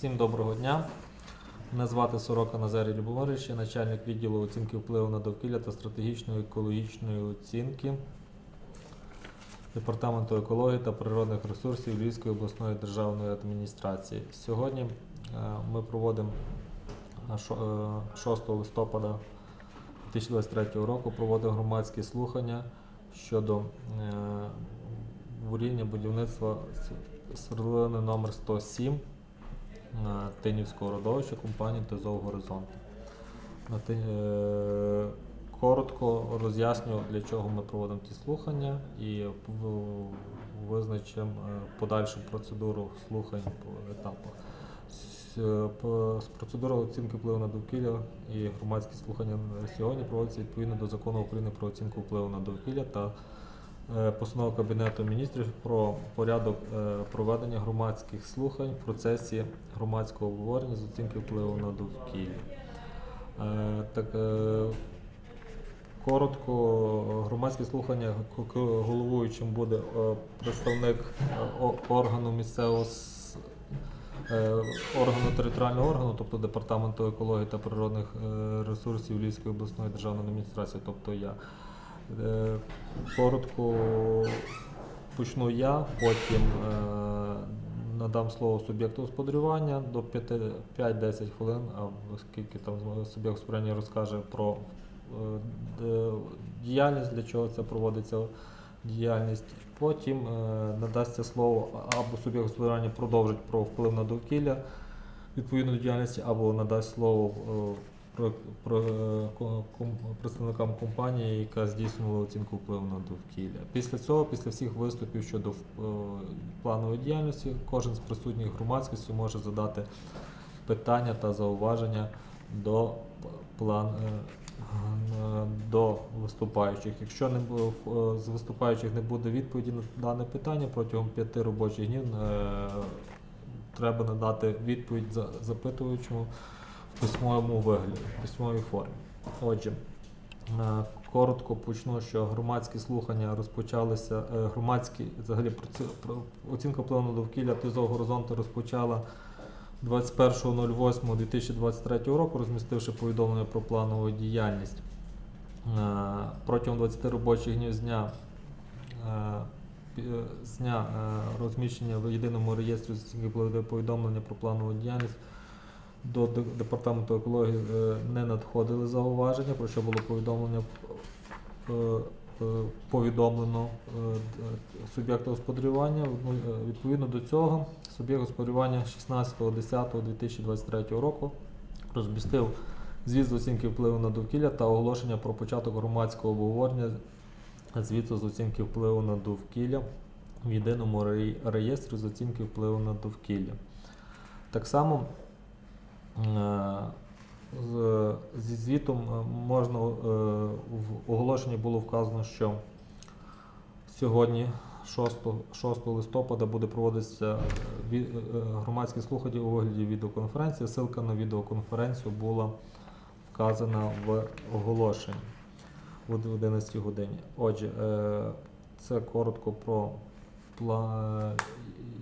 Всім доброго дня. Мене звати Сорока Назарій Любомирович, я начальник відділу оцінки впливу на довкілля та стратегічної екологічної оцінки Департаменту екології та природних ресурсів Львівської обласної державної адміністрації. Сьогодні е, ми проводимо е, шо- е, 6 листопада 2023 року проводимо громадські слухання щодо е, буріння будівництва с- свердловини номер 107 на Тинівського родовища компанії ТЗОВ Горизонт. На Ти- е, Коротко роз'ясню, для чого ми проводимо ті слухання і визначимо е, подальшу процедуру слухань по етапах. Е, з Процедура оцінки впливу на довкілля і громадські слухання сьогодні проводяться відповідно до закону України про оцінку впливу на довкілля та е, постанови Кабінету міністрів про порядок е, проведення громадських слухань в процесі громадського обговорення з оцінки впливу на довкілля. Е, Так, коротко, громадське слухання головуючим буде представник органу місцевого органу територіального органу, тобто департаменту екології та природних ресурсів Львівської обласної державної адміністрації, тобто я. Е, Коротко почну я, потім е, надам слово суб'єкту господарювання до 5 5-10 хвилин, а оскільки там суб'єкт господарювання розкаже про е, діяльність, для чого це проводиться діяльність. Потім надасться слово або суб'єкт господарювання продовжить про вплив на довкілля відповідно до діяльності, або надасть слово про, про, ком- представникам компанії, яка здійснювала оцінку впливу на довкілля. Після цього, після всіх виступів щодо е, планової діяльності, кожен з присутніх громадськості може задати питання та зауваження до план. е, До виступаючих. Якщо не е, з виступаючих не буде відповіді на дане питання протягом п'яти робочих днів, треба надати відповідь за запитуючому в письмовому вигляді, в письмовій формі. Отже, е, коротко почну, що громадські слухання розпочалися, е, громадські, взагалі оцінка впливу на довкілля ТИЗО горизонти розпочала 21.08.2023 року, розмістивши повідомлення про планову діяльність. Е, Протягом 20 робочих днів з дня з дня розміщення в єдиному реєстрі повідомлення про планову діяльність до департаменту екології е, не надходили зауваження, про що було повідомлення е, е, повідомлено суб'єкту господарювання. Ну, Відповідно до цього, суб'єкт господарювання 16.10.2023 року розмістив звіт з оцінки впливу на довкілля та оголошення про початок громадського обговорення звіту з оцінки впливу на довкілля в єдиному реєстрі з оцінки впливу на довкілля. Так само зі звітом е, можна е, в оголошенні було вказано, що сьогодні, 6, 6 листопада, буде проводитися е, е, громадські слухання у вигляді відеоконференції. Ссылка на відеоконференцію була вказана в оголошенні в 11 годині. Отже, е, це коротко про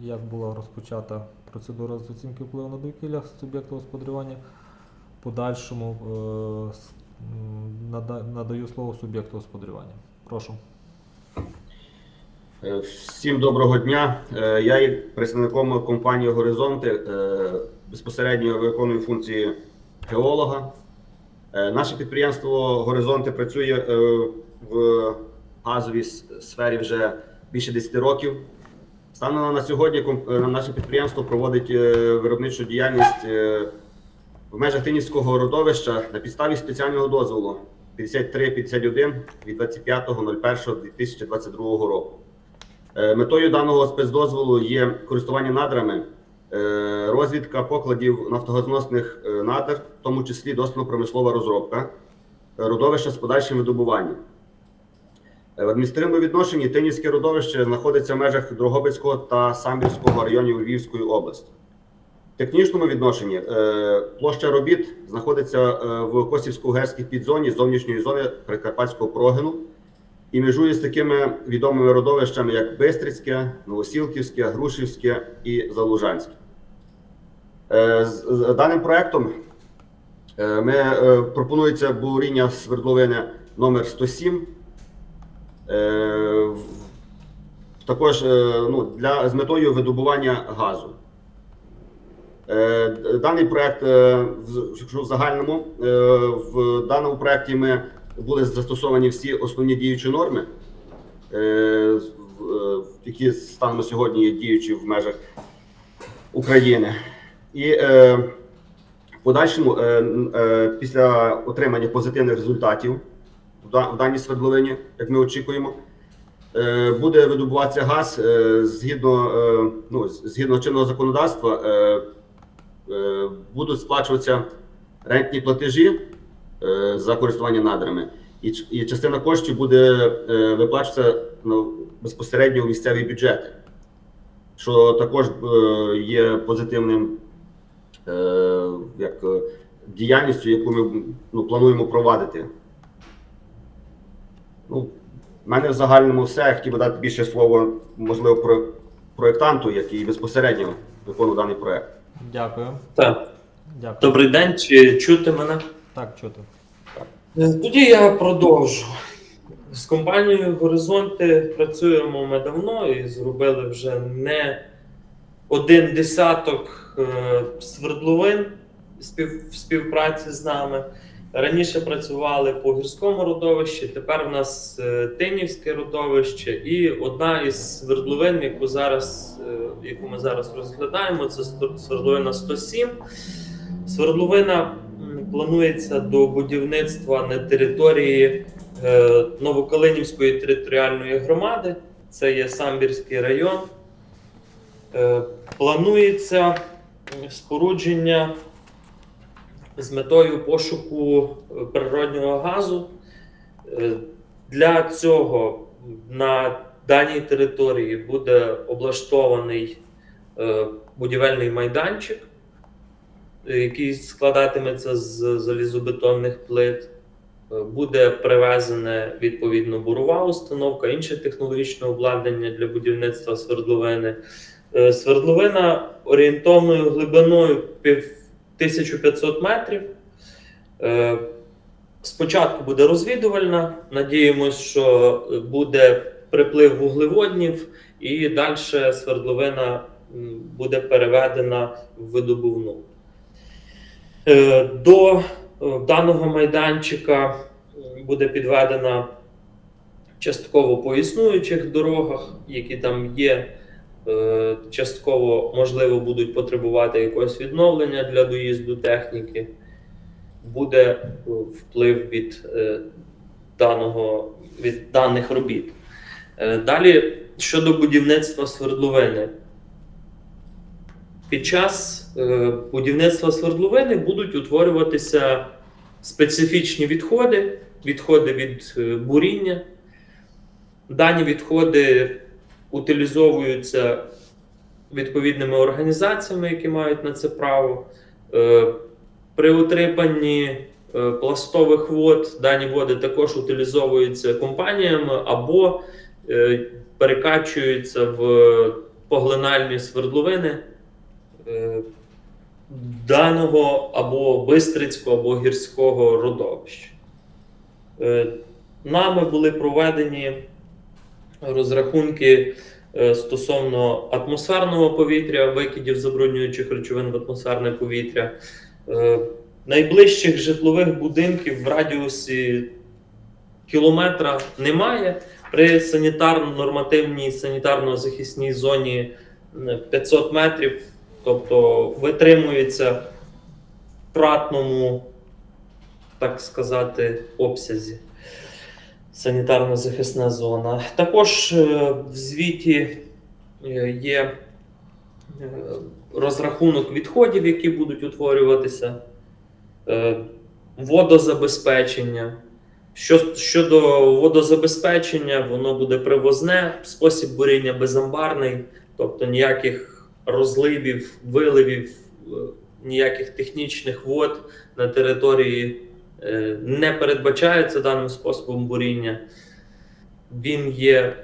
як була розпочата процедура з оцінки впливу на довкілля суб'єкту господарювання. Подальшому е, надаю слово суб'єкту господарювання. Прошу. Е, Всім доброго дня. Е, Я є представником компанії Горизонти. Безпосередньо виконую функції геолога. Наше підприємство Горизонти працює в газовій сфері вже більше 10 років. Станом на сьогодні е, наше підприємство проводить е, виробничу діяльність е, в межах Тинівського родовища на підставі спеціального дозволу 5351 від 25.01.2022 року. Метою даного спецдозволу є користування надрами, розвідка покладів нафтогазоносних надр, в тому числі дослідно-промислова розробка, е, родовища з подальшим видобуванням. Е, В адміністративному відношенні Тинівське родовище знаходиться в межах Дрогобицького та Самбірського районів Львівської області. В технічному відношенні е, площа робіт знаходиться е, в Косівсько-Герській підзоні зовнішньої зони Прикарпатського прогину і межує з такими відомими родовищами, як Бистрицьке, Новосілківське, Грушівське і Залужанське. З даним проектом ми, пропонується буріння свердловини номер 107. Е, Також е, ну, для, з метою видобування газу. Е, Даний проект е, якщо в загальному в даному проекті ми були застосовані всі основні діючі норми, які станом сьогодні є діючі в межах України. І в подальшому, після отримання позитивних результатів в даній свердловині, як ми очікуємо, е, буде видобуватися газ е, згідно, е, ну, згідно чинного законодавства. Будуть сплачуватися рентні платежі за користування надрами, і, частина коштів буде виплачуватися ну, безпосередньо у місцеві бюджети, що також є позитивним як, діяльністю, яку ми ну, плануємо провадити. Ну, в мене в загальному все. Я хотів би дати більше слово, можливо, про проєктанту, який безпосередньо виконував даний проєкт. Дякую. Так, Дякую. добрий день, чи чути мене? Так, чути. Е, Тоді я продовжу. З компанією Горизонти працюємо ми давно і зробили вже не один десяток е, свердловин в співпраці з нами. Раніше працювали по гірському родовищі, тепер в нас е, Тинівське родовище, і одна із свердловин, яку зараз, е, яку ми зараз розглядаємо, це свердловина 107. Свердловина планується до будівництва на території е, Новокалинівської територіальної громади. Це є Самбірський район. Планується спорудження з метою пошуку е, природнього газу. Е, Для цього на даній території буде облаштований е, будівельний майданчик, який складатиметься з залізобетонних плит. Буде привезене відповідно бурова установка, інше технологічне обладнання для будівництва свердловини. Свердловина орієнтовною глибиною пів 1500 метрів. Е, Спочатку буде розвідувальна. Надіємось, що буде приплив вуглеводнів, і далі свердловина буде переведена в видобувну. Е, До е, даного майданчика буде підведена частково по існуючих дорогах, які там є. Е, Частково, можливо, будуть потребувати якогось відновлення для доїзду техніки. Буде е, вплив від, е, даного, від даних робіт. Далі щодо будівництва свердловини. Під час будівництва свердловини будуть утворюватися специфічні відходи, відходи від буріння. Дані відходи утилізовуються відповідними організаціями, які мають на це право. Е, При утриманні е, пластових вод дані води також утилізовуються компаніями або е, перекачуються в поглинальні свердловини даного або бистрицького, або гірського родовища. Нами були проведені розрахунки е, стосовно атмосферного повітря, викидів забруднюючих речовин в атмосферне повітря, е, найближчих житлових будинків в радіусі кілометра немає. При санітарно-нормативній санітарно-захисній зоні е, 500 метрів, тобто витримується в кратному, так сказати, обсязі санітарно-захисна зона. Також е, в звіті е, є е, розрахунок відходів, які будуть утворюватися, водозабезпечення. Щодо водозабезпечення, воно буде привозне, спосіб буріння безамбарний, тобто ніяких розливів, виливів, ніяких технічних вод на території не передбачається даним способом буріння. Він є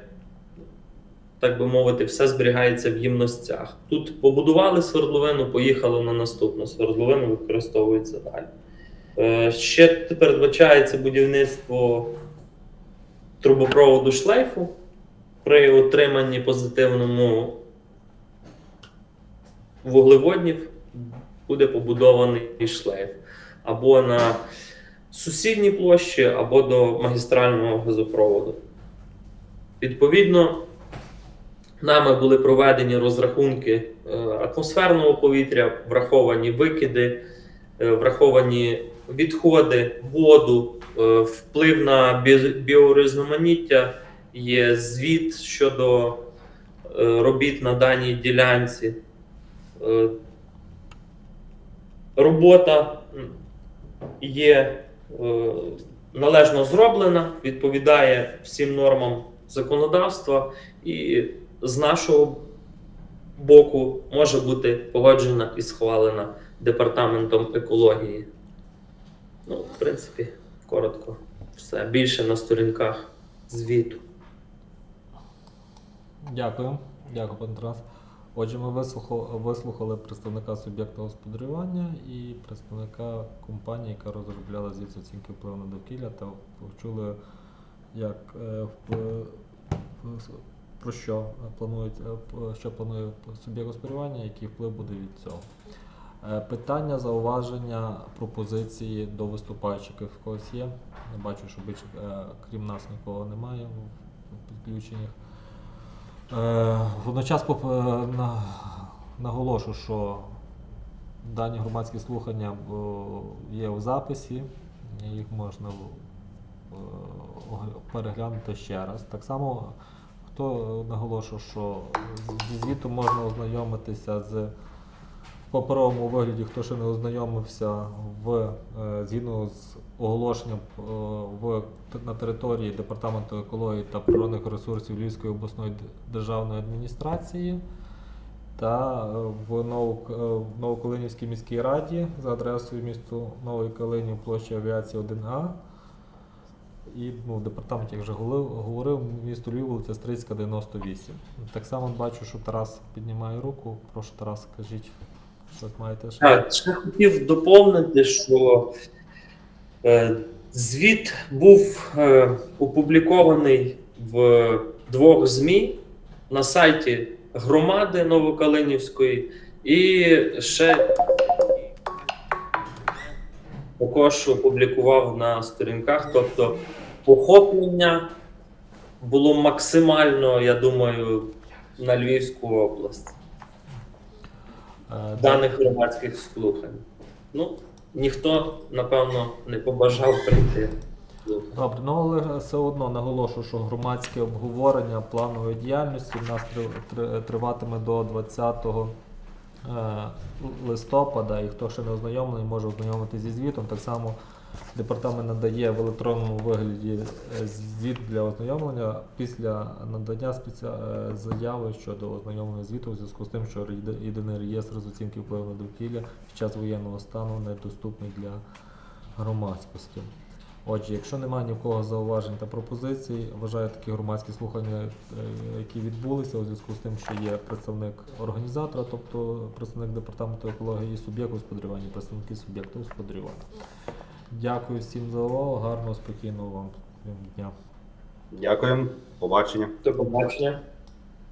так би мовити, все зберігається в ємностях. Тут побудували свердловину, поїхали на наступну свердловину, використовується далі. Е, Ще передбачається будівництво трубопроводу шлейфу при отриманні позитивному вуглеводнів буде побудований шлейф або на сусідній площі, або до магістрального газопроводу. Відповідно, нами були проведені розрахунки е, атмосферного повітря, враховані викиди, е, враховані відходи, воду, е, вплив на біорізноманіття, є звіт щодо робіт на даній ділянці. Робота є належно зроблена, відповідає всім нормам законодавства, і з нашого боку може бути погоджена і схвалена департаментом екології. Ну, в принципі, коротко, все. Більше на сторінках звіту. Дякую. Дякую, пане Тарас. Отже, ми вислухали, представника суб'єкта господарювання і представника компанії, яка розробляла звіт оцінки впливу на довкілля, та почули, як е, про що планують, е, що планує суб'єкт господарювання, який вплив буде від цього. Е, Питання, зауваження, пропозиції до виступаючих в когось є. Я бачу, що е, крім нас нікого немає в підключеннях. Е, Водночас е, наголошу, що дані громадські слухання е, є у записі, їх можна переглянути ще раз. Так само, хто наголошує, що зі звіту можна ознайомитися з паперовому вигляді, хто ще не ознайомився в е, згідно з оголошенням е, в на території департаменту екології та природних ресурсів Львівської обласної державної адміністрації та е, в Ново- Новокалинівській міській раді за адресою місту Новий Калинів, площа авіації 1А. І ну, департаменті, як вже говорив, місто Львів, вулиця Стрийська, 98. Так само бачу, що Тарас піднімає руку. Прошу, Тарас, кажіть, щось маєте ще? Так, ще хотів доповнити, що е, звіт був е, опублікований в двох ЗМІ на сайті громади Новокалинівської і ще також опублікував на сторінках. Тобто охоплення було максимально, я думаю, на Львівську область даних громадських слухань. Ну, ніхто, напевно, не побажав прийти. Добре, ну але все одно наголошую, що громадське обговорення планової діяльності в нас три- три- триватиме до 20 е, листопада, і хто ще не ознайомлений, може ознайомитися зі звітом. Так само департамент надає в електронному вигляді е, звіт для ознайомлення після надання е, заяви щодо ознайомлення звіту у зв'язку з тим, що єдиний реєстр з оцінки впливу на довкілля під час воєнного стану недоступний для громадськості. Отже, якщо немає ні в кого зауважень та пропозицій, вважаю такі громадські слухання, е, які відбулися у зв'язку з тим, що є представник організатора, тобто представник департаменту екології і суб'єкт господарювання, представники суб'єкту господарювання. Дякую всім за увагу, гарного, спокійного вам дня. Дякуємо. Побачення. До побачення.